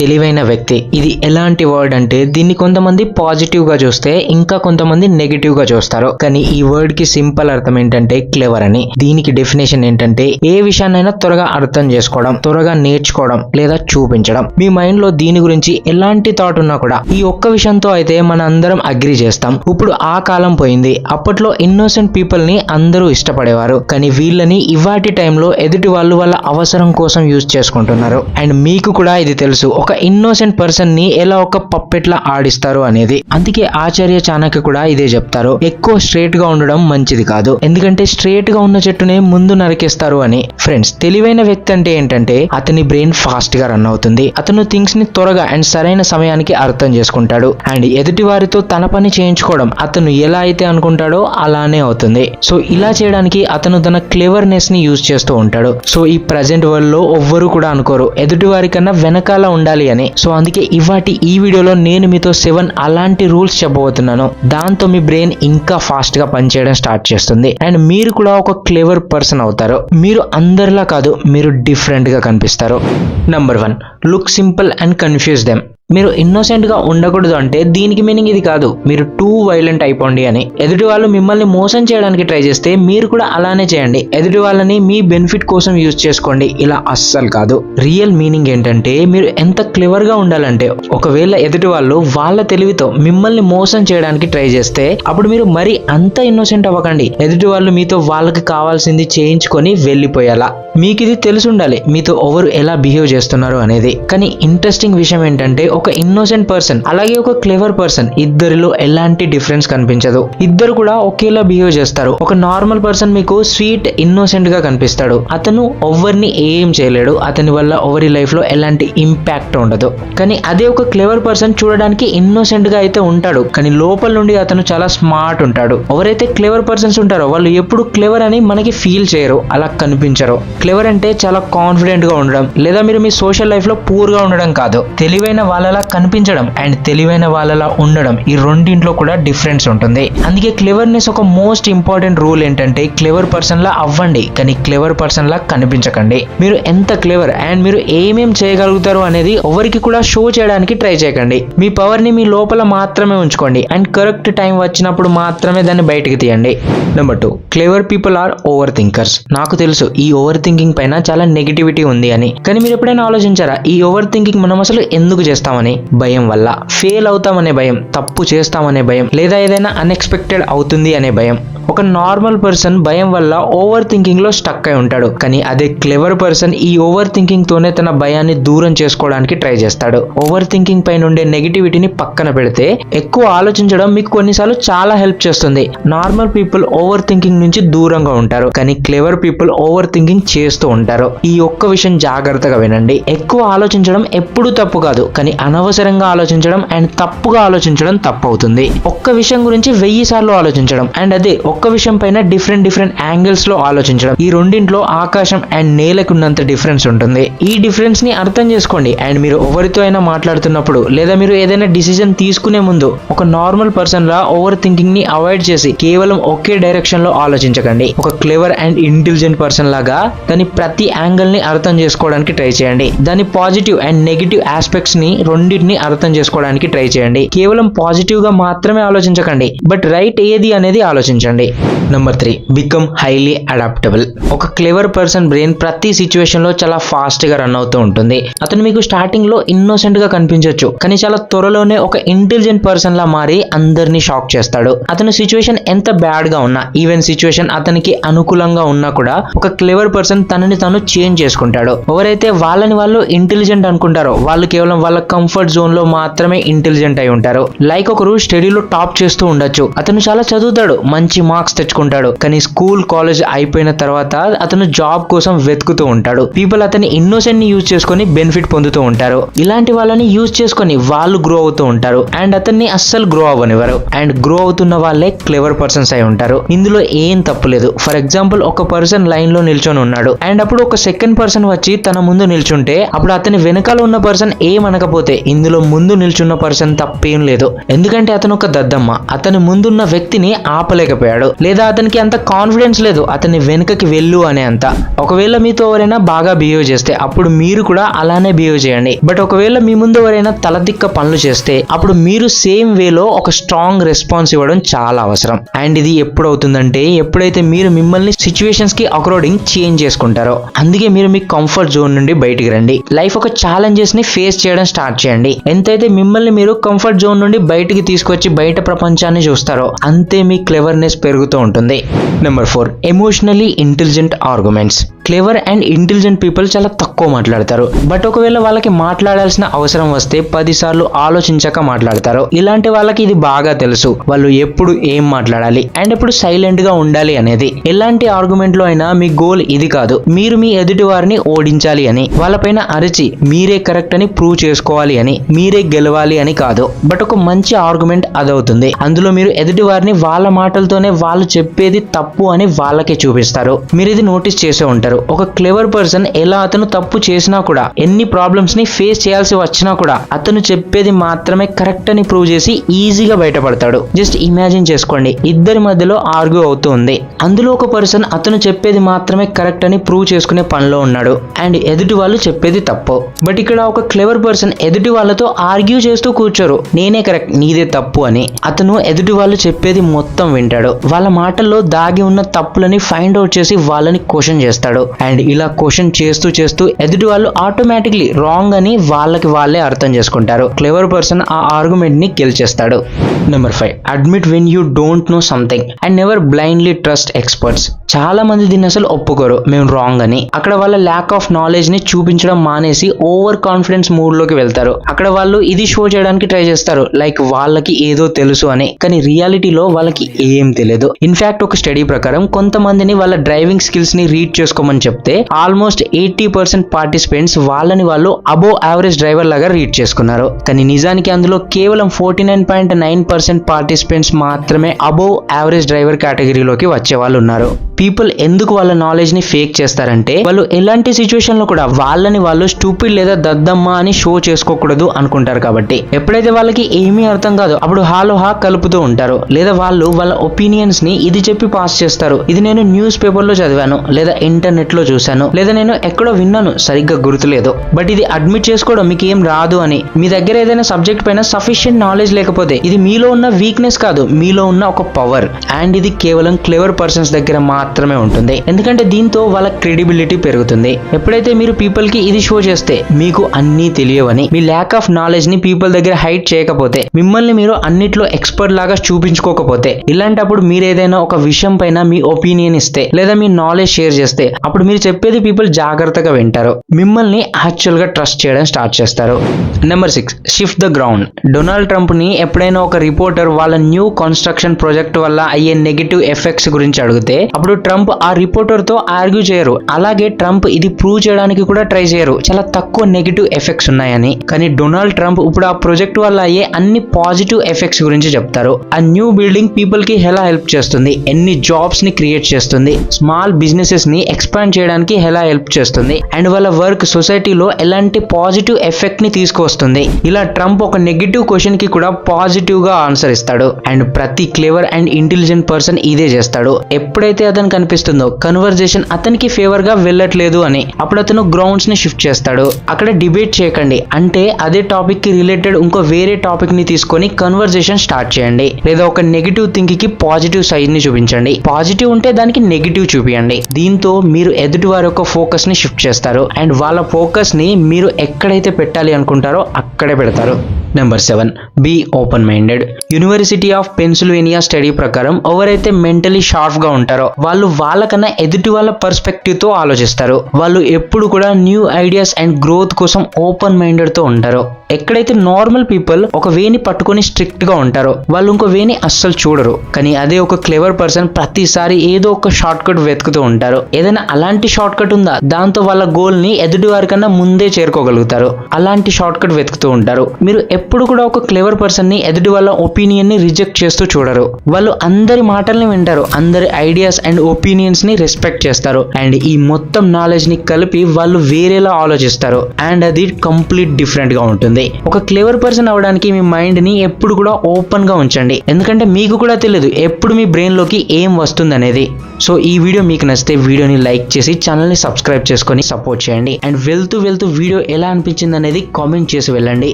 తెలివైన వ్యక్తి. ఇది ఎలాంటి వర్డ్ అంటే దీన్ని కొంతమంది పాజిటివ్గా చూస్తే ఇంకా కొంతమంది నెగిటివ్గా చూస్తారు. కానీ ఈ వర్డ్కి సింపుల్ అర్థం ఏంటంటే క్లెవర్ అని. దీనికి డెఫినేషన్ ఏంటంటే ఏ విషయాన్నైనా త్వరగా అర్థం చేసుకోవడం త్వరగా నేర్చుకోవడం లేదా చూపించడం. మీ మైండ్లో దీని గురించి ఎలాంటి థాట్ ఉన్నా కూడా ఈ ఒక్క విషయంతో అయితే మన అందరం అగ్రి చేస్తాం. ఇప్పుడు ఆ కాలం పోయింది. అప్పట్లో ఇన్నోసెంట్ పీపుల్ని అందరూ ఇష్టపడేవారు. కానీ వీళ్ళని ఇవాటి టైంలో ఎదుటి వాళ్ళు వాళ్ళ అవసరం కోసం యూజ్ చేసుకుంటున్నారు. అండ్ మీకు కూడా ఇది తెలుసు. ఒక ఇన్నోసెంట్ పర్సన్ని ఎలా ఒక పప్పెట్లా ఆడిస్తారు అనేది. అందుకే ఆచార్య చాణక్య కూడా ఇదే చెప్తారు. ఎక్కువ స్ట్రేట్గా ఉండడం మంచిది కాదు. ఎందుకంటే స్ట్రేట్గా ఉన్న చెట్టునే ముందు నరికేస్తారు అని. ఫ్రెండ్స్ తెలివైన వ్యక్తి అంటే ఏంటంటే అతని బ్రెయిన్ ఫాస్ట్గా రన్ అవుతుంది. అతను థింగ్స్ని త్వరగా అండ్ సరైన సమయానికి అర్థం చేసుకుంటాడు. అండ్ ఎదుటి వారితో తన పని చేయించుకోవడం అతను ఎలా అయితే అనుకుంటాడో అలానే అవుతుంది. సో ఇలా చేయడానికి అతను తన క్లేవర్నెస్ని యూజ్ చేస్తూ ఉంటాడు. సో ఈ ప్రజెంట్ వరల్డ్లో ఎవ్వరు కూడా అనుకోరు. ఎదుటి వారికన్నా వెనకాల ఉండాలి అని. సో అందుకే ఇవాటి ఈ వీడియోలో నేను మీతో సెవెన్ అలాంటి రూల్స్ చెప్పబోతున్నాను. దాంతో మీ బ్రెయిన్ ఇంకా ఫాస్ట్గా పనిచేయడం స్టార్ట్ చేస్తుంది. అండ్ మీరు కూడా ఒక క్లేవర్ పర్సన్ అవుతారు. మీరు అందరిలా కాదు మీరు డిఫరెంట్గా కనిపిస్తారు. Number one look simple and confuse them. మీరు ఇన్నోసెంట్గా ఉండకూడదు అంటే దీనికి మీనింగ్ ఇది కాదు. మీరు టూ వైలెంట్ అయిపోండి అని. ఎదుటి వాళ్ళు మిమ్మల్ని మోసం చేయడానికి ట్రై చేస్తే మీరు కూడా అలానే చేయండి. ఎదుటి వాళ్ళని మీ బెనిఫిట్ కోసం యూజ్ చేసుకోండి. ఇలా అస్సలు కాదు. రియల్ మీనింగ్ ఏంటంటే మీరు ఎంత క్లివర్గా ఉండాలంటే ఒకవేళ ఎదుటి వాళ్ళు వాళ్ళ తెలివితో మిమ్మల్ని మోసం చేయడానికి ట్రై చేస్తే అప్పుడు మీరు మరి అంత ఇన్నోసెంట్ అవ్వకండి. ఎదుటి వాళ్ళు మీతో వాళ్ళకి కావాల్సింది చేయించుకొని వెళ్ళిపోయేలా. మీకు ఇది తెలిసి ఉండాలి. మీతో ఎవరు ఎలా బిహేవ్ చేస్తున్నారు అనేది. కానీ ఇంట్రెస్టింగ్ విషయం ఏంటంటే ఒక ఇన్నోసెంట్ పర్సన్ అలాగే ఒక క్లెవర్ పర్సన్ ఇద్దరిలో ఎలాంటి డిఫరెన్స్ కనిపించదు. ఇద్దరు కూడా ఒకేలా బిహేవ్ చేస్తారు. ఒక నార్మల్ పర్సన్ మీకు స్వీట్ ఇన్నోసెంట్గా కనిపిస్తాడు. అతను ఎవరిని ఏం చేయలేడు. అతని వల్ల ఎవరి లైఫ్లో ఎలాంటి ఇంపాక్ట్ ఉండదు. కానీ అదే ఒక క్లెవర్ పర్సన్ చూడడానికి ఇన్నోసెంట్గా అయితే ఉంటాడు. కానీ లోపల నుండి అతను చాలా స్మార్ట్ ఉంటాడు. ఎవరైతే క్లెవర్ పర్సన్స్ ఉంటారో వాళ్ళు ఎప్పుడు క్లెవర్ అని మనకి ఫీల్ చేయరు. అలా కనిపించరు. క్లెవర్ అంటే చాలా కాన్ఫిడెంట్గా ఉండడం. లేదా మీరు మీ సోషల్ లైఫ్లో పూర్గా ఉండడం కాదు. తెలివైన వాళ్ళ వాళ్ళలా కనిపించడం అండ్ తెలివైన వాళ్ళలా ఉండడం ఈ రెండింట్లో కూడా డిఫరెన్స్ ఉంటుంది. అందుకే క్లెవర్నెస్ ఒక మోస్ట్ ఇంపార్టెంట్ రూల్ ఏంటంటే క్లెవర్ పర్సన్ లా అవ్వండి కానీ క్లెవర్ పర్సన్ లా కనిపించకండి. మీరు ఎంత క్లెవర్ అండ్ మీరు ఏమేం చేయగలుగుతారు అనేది ఎవరికి కూడా షో చేయడానికి ట్రై చేయకండి. మీ పవర్ని మీ లోపల మాత్రమే ఉంచుకోండి అండ్ కరెక్ట్ టైం వచ్చినప్పుడు మాత్రమే దాన్ని బయటకు తీయండి. Number two clever people are over thinkers నాకు తెలుసు ఈ ఓవర్ థింకింగ్ పైన చాలా నెగిటివిటీ ఉంది అని. కానీ మీరు ఎప్పుడైనా ఆలోచించారా ఈ ఓవర్ థింకింగ్ మనం అసలు ఎందుకు చేస్తాం చేస్తామని భయం వల్ల. ఫెయిల్ అవుతామనే భయం తప్పు చేస్తామనే భయం లేదా ఏదైనా అన్ఎక్స్పెక్టెడ్ అవుతుంది అనే భయం. ఒక నార్మల్ పర్సన్ భయం వల్ల ఓవర్ థింకింగ్లో స్టక్ అయి ఉంటాడు. కానీ అదే క్లెవర్ పర్సన్ ఈ ఓవర్ థింకింగ్ తోనే తన భయాన్ని దూరం చేసుకోవడానికి ట్రై చేస్తాడు. ఓవర్ థింకింగ్ పైన ఉండే నెగిటివిటీని పక్కన పెడితే ఎక్కువ ఆలోచించడం మీకు కొన్నిసార్లు చాలా హెల్ప్ చేస్తుంది. నార్మల్ పీపుల్ ఓవర్ థింకింగ్ నుంచి దూరంగా ఉంటారు. కానీ క్లెవర్ పీపుల్ ఓవర్ థింకింగ్ చేస్తూ ఉంటారు. ఈ ఒక్క విషయం జాగ్రత్తగా వినండి. ఎక్కువ ఆలోచించడం ఎప్పుడూ తప్పు కాదు. కానీ అనవసరంగా ఆలోచించడం అండ్ తప్పుగా ఆలోచించడం తప్పు అవుతుంది ఒక్క విషయం గురించి వెయ్యి సార్లు ఆలోచించడం అండ్ అదే ఒక్క విషయం పైన డిఫరెంట్ డిఫరెంట్ యాంగిల్స్లో ఆలోచించడం. ఈ రెండింటిలో ఆకాశం అండ్ నేలకు ఉన్నంత డిఫరెన్స్ ఉంటుంది. ఈ డిఫరెన్స్ని అర్థం చేసుకోండి అండ్ మీరు ఎవరితో అయినా మాట్లాడుతున్నప్పుడు లేదా మీరు ఏదైనా డిసిజన్ తీసుకునే ముందు ఒక నార్మల్ పర్సన్ లా ఓవర్ థింకింగ్ని అవాయిడ్ చేసి కేవలం ఒకే డైరెక్షన్లో ఆలోచించకండి. ఒక క్లెవర్ అండ్ ఇంటెలిజెంట్ పర్సన్ లాగా దాని ప్రతి యాంగిల్ని అర్థం చేసుకోవడానికి ట్రై చేయండి. దాని పాజిటివ్ అండ్ నెగిటివ్ ఆస్పెక్ట్స్ని రెండింటిని అర్థం చేసుకోవడానికి ట్రై చేయండి. కేవలం పాజిటివ్గా మాత్రమే ఆలోచించకండి. బట్ రైట్ ఏది అనేది ఆలోచించండి. Number three become highly adaptable ఒక క్లెవర్ పర్సన్ బ్రెయిన్ ప్రతి సిచ్యువేషన్లో చాలా ఫాస్ట్గా రన్ అవుతూ ఉంటుంది. అతను మీకు స్టార్టింగ్లో ఇన్నోసెంట్గా కనిపించవచ్చు కానీ చాలా త్వరలోనే ఒక ఇంటెలిజెంట్ పర్సన్ లా మారి అందరినీ షాక్ చేస్తాడు. అతని సిచ్యువేషన్ ఎంత బ్యాడ్గా ఉన్నా ఈవెన్ సిచ్యువేషన్ అతనికి అనుకూలంగా ఉన్నా కూడా ఒక క్లెవర్ పర్సన్ తనని తను చేంజ్ చేసుకుంటాడు. ఎవరైతే వాళ్ళని వాళ్ళు ఇంటెలిజెంట్ అనుకుంటారో వాళ్ళు కేవలం వాళ్ళ కంఫర్ట్ జోన్లో మాత్రమే ఇంటెలిజెంట్ అయి ఉంటారు. లైక్ ఒకరు స్టడీలో టాప్ చేస్తూ ఉండొచ్చు. అతను చాలా చదువుతాడు. మంచి మార్క్స్ తెచ్చుకుంటాడు. కానీ స్కూల్ కాలేజ్ అయిపోయిన తర్వాత అతను జాబ్ కోసం వెతుకుతూ ఉంటాడు. పీపుల్ అతని ఇన్నోసెంట్ని యూజ్ చేసుకొని బెనిఫిట్ పొందుతూ ఉంటారు. ఇలాంటి వాళ్ళని యూజ్ చేసుకొని వాళ్ళు గ్రో అవుతూ ఉంటారు. అండ్ అతన్ని అస్సలు గ్రో అవ్వనివ్వరు. అండ్ గ్రో అవుతున్న వాళ్ళే క్లెవర్ పర్సన్స్ అయి ఉంటారు. ఇందులో ఏం తప్పులేదు ఫర్ ఎగ్జాంపుల్ ఒక పర్సన్ లైన్లో నిల్చొని ఉన్నాడు. అండ్ అప్పుడు ఒక సెకండ్ పర్సన్ వచ్చి తన ముందు నిల్చుంటే అప్పుడు అతని వెనకాల ఉన్న పర్సన్ ఏమనకపోతే కాకపోతే ఇందులో ముందు నిల్చున్న పర్సన్ తప్పేం లేదు. ఎందుకంటే అతను ఒక దద్దమ్మ. అతని ముందున్న వ్యక్తిని ఆపలేకపోయాడు. లేదా అతనికి అంత కాన్ఫిడెన్స్ లేదు. అతని వెనుకకి వెళ్ళు అనే అంత. ఒకవేళ మీతో ఎవరైనా బాగా బిహేవ్ చేస్తే అప్పుడు మీరు కూడా అలానే బిహేవ్ చేయండి. బట్ ఒకవేళ మీ ముందు ఎవరైనా తలదిక్క పనులు చేస్తే అప్పుడు మీరు సేమ్ వేలో ఒక స్ట్రాంగ్ రెస్పాన్స్ ఇవ్వడం చాలా అవసరం. అండ్ ఇది ఎప్పుడు అవుతుందంటే ఎప్పుడైతే మీరు మిమ్మల్ని సిచ్యువేషన్స్కి అకార్డింగ్ చేంజ్ చేసుకుంటారో అందుకే మీరు మీ కంఫర్ట్ జోన్ నుండి బయటికి రండి. లైఫ్ ఒక ఛాలెంజెస్ని ఫేస్ చేయడం స్టార్ట్ మార్చేయండి ఎంతైతే మిమ్మల్ని మీరు కంఫర్ట్ జోన్ నుండి బయటికి తీసుకొచ్చి బయట ప్రపంచాన్ని చూస్తారో అంతే మీ క్లెవర్నెస్ పెరుగుతూ ఉంటుంది. Number four emotionally intelligent arguments clever and intelligent people చాలా తక్కువ మాట్లాడతారు. బట్ ఒకవేళ వాళ్ళకి మాట్లాడాల్సిన అవసరం వస్తే పదిసార్లు ఆలోచించక మాట్లాడతారు. ఇలాంటి వాళ్ళకి ఇది బాగా తెలుసు. వాళ్ళు ఎప్పుడు ఏం మాట్లాడాలి? అండ్ ఎప్పుడు సైలెంట్గా ఉండాలి అనేది. ఎలాంటి ఆర్గ్యుమెంట్లో అయినా మీ గోల్ ఇది కాదు. మీరు మీ ఎదుటి వారిని ఓడించాలి అని. వాళ్ళపైన అరిచి మీరే కరెక్ట్ అని ప్రూవ్ చేసుకోవాలి అని. మీరే గెలవాలి అని కాదు. బట్ ఒక మంచి ఆర్గ్యుమెంట్ అదవుతుంది. అందులో మీరు ఎదుటి వారిని వాళ్ళ మాటలతోనే వాళ్ళు చెప్పేది తప్పు అని వాళ్ళకే చూపిస్తారు. మీరు ఇది నోటీస్ చేసే ఉంటారు. ఒక క్లెవర్ పర్సన్ ఎలా అతను తప్పు చేసినా కూడా ఎన్ని ప్రాబ్లమ్స్ని ఫేస్ చేయాల్సి వచ్చినా కూడా అతను చెప్పేది మాత్రమే కరెక్ట్ అని ప్రూవ్ చేసి ఈజీగా బయటపడతాడు. జస్ట్ ఇమాజిన్ చేసుకోండి. ఇద్దరి మధ్యలో ఆర్గ్యూ అవుతూ ఉంది అందులో ఒక పర్సన్ అతను చెప్పేది మాత్రమే కరెక్ట్ అని ప్రూవ్ చేసుకునే పనిలో ఉన్నాడు. అండ్ ఎదుటి వాళ్ళు చెప్పేది తప్పు. బట్ ఇక్కడ ఒక క్లెవర్ పర్సన్ ఎదుటి వాళ్ళతో ఆర్గ్యూ చేస్తూ కూర్చోరు. నేనే కరెక్ట్ నీదే తప్పు అని. అతను ఎదుటి వాళ్ళు చెప్పేది మొత్తం వింటాడు. వాళ్ళ మాటల్లో దాగి ఉన్న తప్పులని ఫైండ్ అవుట్ చేసి వాళ్ళని క్వశ్చన్ చేస్తాడు. అండ్ ఇలా క్వశ్చన్ చేస్తూ చేస్తూ ఎదుటి వాళ్ళు ఆటోమేటిక్లీ రాంగ్ అని వాళ్ళకి వాళ్ళే అర్థం చేసుకుంటారు. క్లెవర్ పర్సన్ ఆ ఆర్గ్యుమెంట్ని గెలిచేస్తాడు. Number five admit when you don't know something and never blindly trust experts చాలా మంది దీన్ని అసలు ఒప్పుకోరు. మేము రాంగ్ అని. అక్కడ వాళ్ళ ల్యాక్ ఆఫ్ నాలెడ్జ్ని చూపించడం మానేసి ఓవర్ కాన్ఫిడెన్స్ మూడ్లోకి వెళ్తారు. అక్కడ వాళ్ళు ఇది షో చేయడానికి ట్రై చేస్తారు. లైక్ వాళ్ళకి ఏదో తెలుసు అని. కానీ రియాలిటీలో వాళ్ళకి ఏం తెలియదు. ఇన్ఫాక్ట్ ఒక స్టడీ ప్రకారం కొంతమందిని వాళ్ళ డ్రైవింగ్ స్కిల్స్ని రీడ్ చేసుకోమని చెప్తే ఆల్మోస్ట్ ఎయిటీ పర్సెంట్ పార్టిసిపెంట్స్ వాళ్ళని వాళ్ళు అబో యావరేజ్ డ్రైవర్ లాగా రీడ్ చేసుకున్నారు. కానీ నిజానికి అందులో కేవలం forty nine point nine percent participants మాత్రమే అబోవ్ యావరేజ్ డ్రైవర్ కేటగిరీలోకి వచ్చే వాళ్ళు ఉన్నారు. పీపుల్ ఎందుకు వాళ్ళ నాలెడ్జ్ని ఫేక్ చేస్తారంటే వాళ్ళు ఎలాంటి సిచ్యువేషన్లో కూడా వాళ్ళని వాళ్ళు స్టూపిడ్ లేదా దద్దమ్మ అని షో చేసుకోకూడదు అనుకుంటారు కాబట్టి. ఎప్పుడైతే వాళ్ళకి ఏమీ అర్థం కాదు అప్పుడు హాలో హా కలుపుతూ ఉంటారు. లేదా వాళ్ళు వాళ్ళ ఒపీనియన్స్ని ఇది చెప్పి పాస్ చేస్తారు. ఇది నేను న్యూస్ పేపర్లో చదివాను లేదా ఇంటర్నెట్ లో చూశాను. లేదా నేను ఎక్కడో విన్నాను సరిగ్గా గుర్తులేదు. బట్ ఇది అడ్మిట్ చేసుకోవడం మీకు ఏం రాదు అని. మీ దగ్గర ఏదైనా సబ్జెక్ట్ పైన సఫిషియెంట్ నాలెడ్జ్ లేకపోతే ఇది మీలో ఉన్న వీక్నెస్ కాదు మీలో ఉన్న ఒక పవర్. అండ్ ఇది కేవలం క్లెవర్ పర్సన్స్ దగ్గర మాత్రమే ఉంటుంది. ఎందుకంటే దీంతో వాళ్ళ క్రెడిబిలిటీ పెరుగుతుంది. ఎప్పుడైతే మీరు పీపుల్కి ఇది షో చేస్తే మీకు అన్నీ తెలియవని మీ ల్యాక్ ఆఫ్ నాలెడ్జ్ని పీపుల్ దగ్గర హైట్ చేయకపోతే మిమ్మల్ని మీరు అన్నిట్లో ఎక్స్పర్ట్ లాగా చూపించుకోకపోతే ఇలాంటప్పుడు మీరు ఏదైనా ఒక విషయం పైన మీ ఒపీనియన్ ఇస్తే లేదా మీ నాలెడ్జ్ షేర్ చేస్తే అప్పుడు మీరు చెప్పేది పీపుల్ జాగ్రత్తగా వింటారు. మిమ్మల్ని యాక్చువల్గా ట్రస్ట్ చేయడం స్టార్ట్ చేస్తారు. Number six shift the ground Donald ట్రంప్ని ఎప్పుడైనా ఒక రిపోర్టర్ వాళ్ళ న్యూ కన్స్ట్రక్షన్ ప్రాజెక్ట్ వల్ల అయ్యే నెగిటివ్ ఎఫెక్ట్స్ గురించి అడిగితే అప్పుడు ట్రంప్ ఆ రిపోర్టర్తో ఆర్గ్యూ చేయరు. అలాగే ట్రంప్ ఇది ప్రూవ్ చేయడానికి కూడా ట్రై చేయరు. చాలా తక్కువ నెగిటివ్ ఎఫెక్ట్స్ ఉన్నాయని. కానీ డొనాల్డ్ ట్రంప్ ఇప్పుడు ఆ ప్రాజెక్ట్ వల్ల అయ్యే అన్ని పాజిటివ్ ఎఫెక్ట్స్ గురించి చెప్తారు. ఆ న్యూ బిల్డింగ్ పీపుల్కి ఎలా హెల్ప్ చేస్తుంది? ఎన్ని జాబ్స్ని క్రియేట్ చేస్తుంది? స్మాల్ బిజినెసెస్ని ఎక్స్పాండ్ చేయడానికి ఎలా హెల్ప్ చేస్తుంది? అండ్ వాళ్ళ వర్క్ సొసైటీలో ఎలాంటి పాజిటివ్ ఎఫెక్ట్ని తీసుకొస్తుంది ఇలా ట్రంప్ ఒక నెగిటివ్ క్వశ్చన్కి కూడా పాజిటివ్గా ఆన్సర్ ఇస్తాడు. అండ్ ప్రతి క్లేవర్ అండ్ ఇంటెలిజెంట్ పర్సన్ ఇదే చేస్తాడు. ఎప్పుడైతే అతను కనిపిస్తుందో కన్వర్జేషన్ అతనికి ఫేవర్గా వెళ్ళట్లేదు అని అప్పుడు అతను గ్రౌండ్స్ని షిఫ్ట్ చేస్తాడు. అక్కడ డిబేట్ చేయకండి. అంటే అదే టాపిక్కి రిలేటెడ్ ఇంకో వేరే టాపిక్ని తీసుకొని కన్వర్జేషన్ స్టార్ట్ చేయండి. లేదా ఒక నెగిటివ్ థింక్కి పాజిటివ్ సైడ్ని చూపించండి. పాజిటివ్ ఉంటే దానికి నెగిటివ్ చూపించండి దీంతో మీరు ఎదుటి వారి యొక్క ఫోకస్ని షిఫ్ట్ చేస్తారు. అండ్ వాళ్ళ ఫోకస్ని మీరు ఎక్కడైతే పెట్టాలి అనుకుంటారో అక్కడే పెడతారు. Number seven be open minded university of Pennsylvania study ప్రకారం ఎవరైతే మెంటలీ షార్ప్గా ఉంటారో వాళ్ళు వాళ్ళకన్నా ఎదుటి వాళ్ళ పర్స్పెక్టివ్తో ఆలోచిస్తారు. వాళ్ళు ఎప్పుడు కూడా న్యూ ఐడియాస్ అండ్ గ్రోత్ కోసం ఓపెన్ మైండెడ్తో ఉంటారు. ఎక్కడైతే నార్మల్ పీపుల్ ఒక వేని పట్టుకొని స్ట్రిక్ట్గా ఉంటారో వాళ్ళు ఇంకో వేని అస్సలు చూడరు. కానీ అదే ఒక క్లెవర్ పర్సన్ ప్రతిసారి ఏదో ఒక షార్ట్ కట్ వెతుకుతూ ఉంటారు. ఏదైనా అలాంటి షార్ట్ కట్ ఉందా? దాంతో వాళ్ళ గోల్ని ఎదుటి వారికన్నా ముందే చేరుకోగలుగుతారు. అలాంటి షార్ట్ కట్ వెతుకుతూ ఉంటారు. మీరు ఎప్పుడు కూడా ఒక క్లెవర్ పర్సన్ని ఎదుటి వాళ్ళ ఒపీనియన్ని రిజెక్ట్ చేస్తూ చూడరు. వాళ్ళు అందరి మాటల్ని వింటారు. అందరి ఐడియాస్ అండ్ ఒపీనియన్స్ని రెస్పెక్ట్ చేస్తారు. అండ్ ఈ మొత్తం నాలెడ్జ్ని కలిపి వాళ్ళు వేరేలా ఆలోచిస్తారు. అండ్ అది కంప్లీట్ డిఫరెంట్గా ఉంటుంది. ఒక క్లెవర్ పర్సన్ అవడానికి మీ మైండ్ని ఎప్పుడు కూడా ఓపెన్గా ఉంచండి. ఎందుకంటే మీకు కూడా తెలియదు ఎప్పుడు మీ బ్రెయిన్లోకి ఏం వస్తుంది అనేది సో ఈ వీడియో మీకు నచ్చితే వీడియోని లైక్ చేసి ఛానల్ని సబ్స్క్రైబ్ చేసుకొని సపోర్ట్ చేయండి. అండ్ వెళ్తూ వెళ్తూ వీడియో ఎలా అనిపించింది అనేది కామెంట్ చేసి వెళ్ళండి.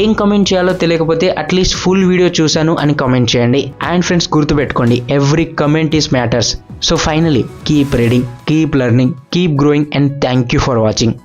ఏం కామెంట్ చేయాలో తెలియకపోతే అట్లీస్ట్ ఫుల్ వీడియో చూశాను అని కామెంట్ చేయండి. అండ్ ఫ్రెండ్స్ గుర్తుపెట్టుకోండి every comment is matters so finally keep reading keep learning keep growing and thank you for watching